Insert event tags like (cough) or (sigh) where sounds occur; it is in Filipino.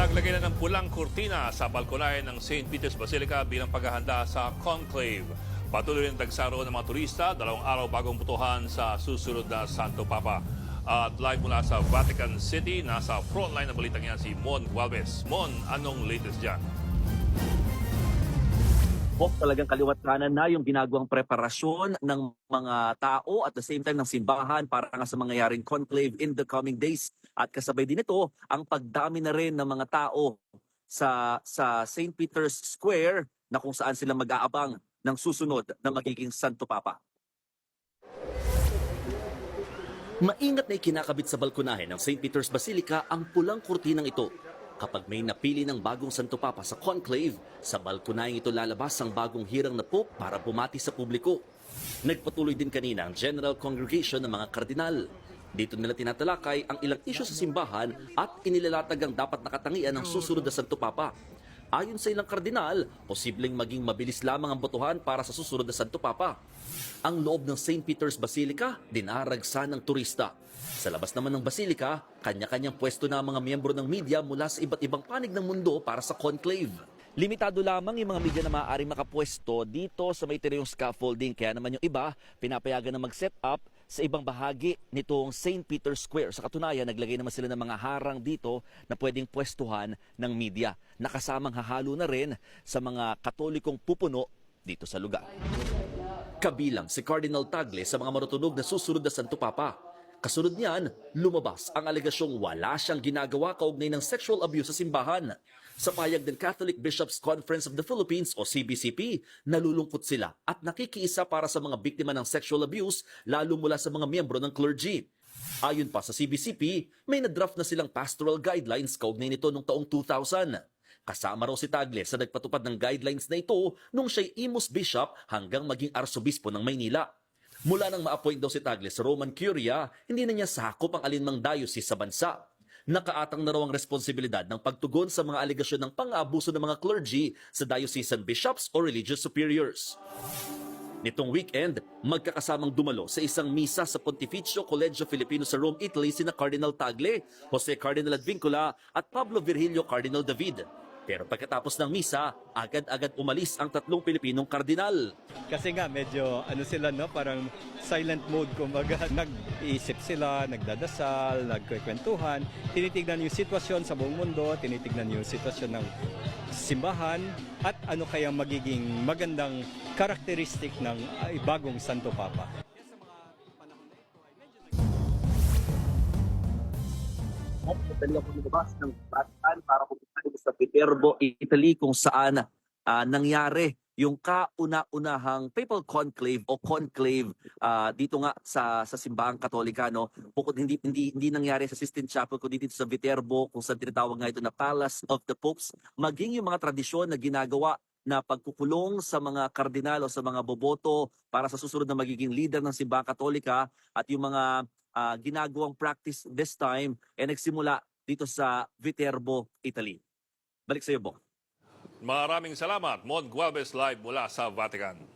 Naglagay na ng pulang kurtina sa balkonahe ng St. Peter's Basilica bilang paghahanda sa conclave. Patuloy ang dagsaro ng mga turista, dalawang araw bagong butuhan sa susunod na Santo Papa. At live mula sa Vatican City, nasa frontline ng balitang yan si Mon Gualvez. Mon, anong latest dyan? Po talagang kaliwat kanan na yung ginagawang preparasyon ng mga tao at the same time ng simbahan para nga sa mangyayaring conclave in the coming days. At kasabay din ito, ang pagdami na rin ng mga tao sa sa St. Peter's Square na kung saan sila mag-aabang ng susunod na magiging Santo Papa. Maingat na ikinakabit sa balkonahe ng St. Peter's Basilica ang pulang kurtinang ito. Kapag may napili ng bagong Santo Papa sa conclave, sa balkonaheng ito lalabas ang bagong hirang na Pope para bumati sa publiko. Nagpatuloy din kanina ang General Congregation ng mga kardinal. Dito nila tinatalakay ang ilang isyu sa simbahan at inilalatag ang dapat nakatangian ng susunod na Santo Papa. Ayon sa ilang kardinal, posibleng maging mabilis lamang ang botohan para sa susunod na Santo Papa. Ang loob ng St. Peter's Basilica, dinaragsa ng turista. Sa labas naman ng Basilica, kanya-kanyang pwesto na ang mga miyembro ng media mula sa iba't ibang panig ng mundo para sa conclave. Limitado lamang yung mga media na maaaring makapwesto dito sa may tirayong scaffolding. Kaya naman yung iba, pinapayagan na mag-set up sa ibang bahagi nitong St. Peter's Square. Sa katunayan, naglagay naman sila ng mga harang dito na pwedeng pwestuhan ng media. Nakasamang hahalo na rin sa mga katolikong pupuno dito sa lugar. Kabilang si Cardinal Tagle sa mga marutunog na susunod na Santo Papa. Kasunod niyan, lumabas ang alegasyong wala siyang ginagawa kaugnay ng sexual abuse sa simbahan. Sa payag ng Catholic Bishops Conference of the Philippines o CBCP, nalulungkot sila at nakikiisa para sa mga biktima ng sexual abuse lalo mula sa mga miyembro ng clergy. Ayon pa sa CBCP, may na-draft na silang pastoral guidelines kaugnay nito noong taong 2000. Kasama raw si Tagle sa nagpatupad ng guidelines na ito nung siya'y Imus Bishop hanggang maging Arsobispo ng Maynila. Mula nang ma-appoint daw si Tagle sa Roman Curia, hindi na niya sakop ang alinmang diocese sa bansa. Nakaatang na raw ang responsibilidad ng pagtugon sa mga alegasyon ng pang-aabuso ng mga clergy sa diocesan bishops o religious superiors. Nitong weekend, magkakasamang dumalo sa isang misa sa Pontificio Collegio Filipino sa Rome, Italy sina Cardinal Tagle, Jose Cardinal Advincula at Pablo Virgilio Cardinal David. Pero pagkatapos ng misa, agad-agad umalis ang tatlong Pilipinong kardinal. Kasi nga medyo ano sila no, parang silent mode kumbaga (laughs) nag-iisip sila, nagdadasal, nagkukwentuhan, tinitignan yung sitwasyon sa buong mundo, tinitignan yung sitwasyon ng simbahan at ano kaya magiging magandang karakteristik ng ay, bagong Santo Papa. Dali ako lumabas ng Vatican para pumunta sa Viterbo, Italy kung saan ah, nangyari yung kauna-unahang papal conclave o conclave ah, dito nga sa sa simbahang Katolika no? Bukod hindi hindi hindi nangyari sa Sistine Chapel kundi dito sa Viterbo kung saan tinatawag nga ito na Palace of the Popes. Maging yung mga tradisyon na ginagawa na pagkukulong sa mga kardinal o sa mga boboto para sa susunod na magiging leader ng simbahang Katolika at yung mga ah, ginagawang practice this time ay nagsimula dito sa Viterbo, Italy. Balik sa iyo, Bong. Maraming salamat, Mon Gualvez live mula sa Vatican.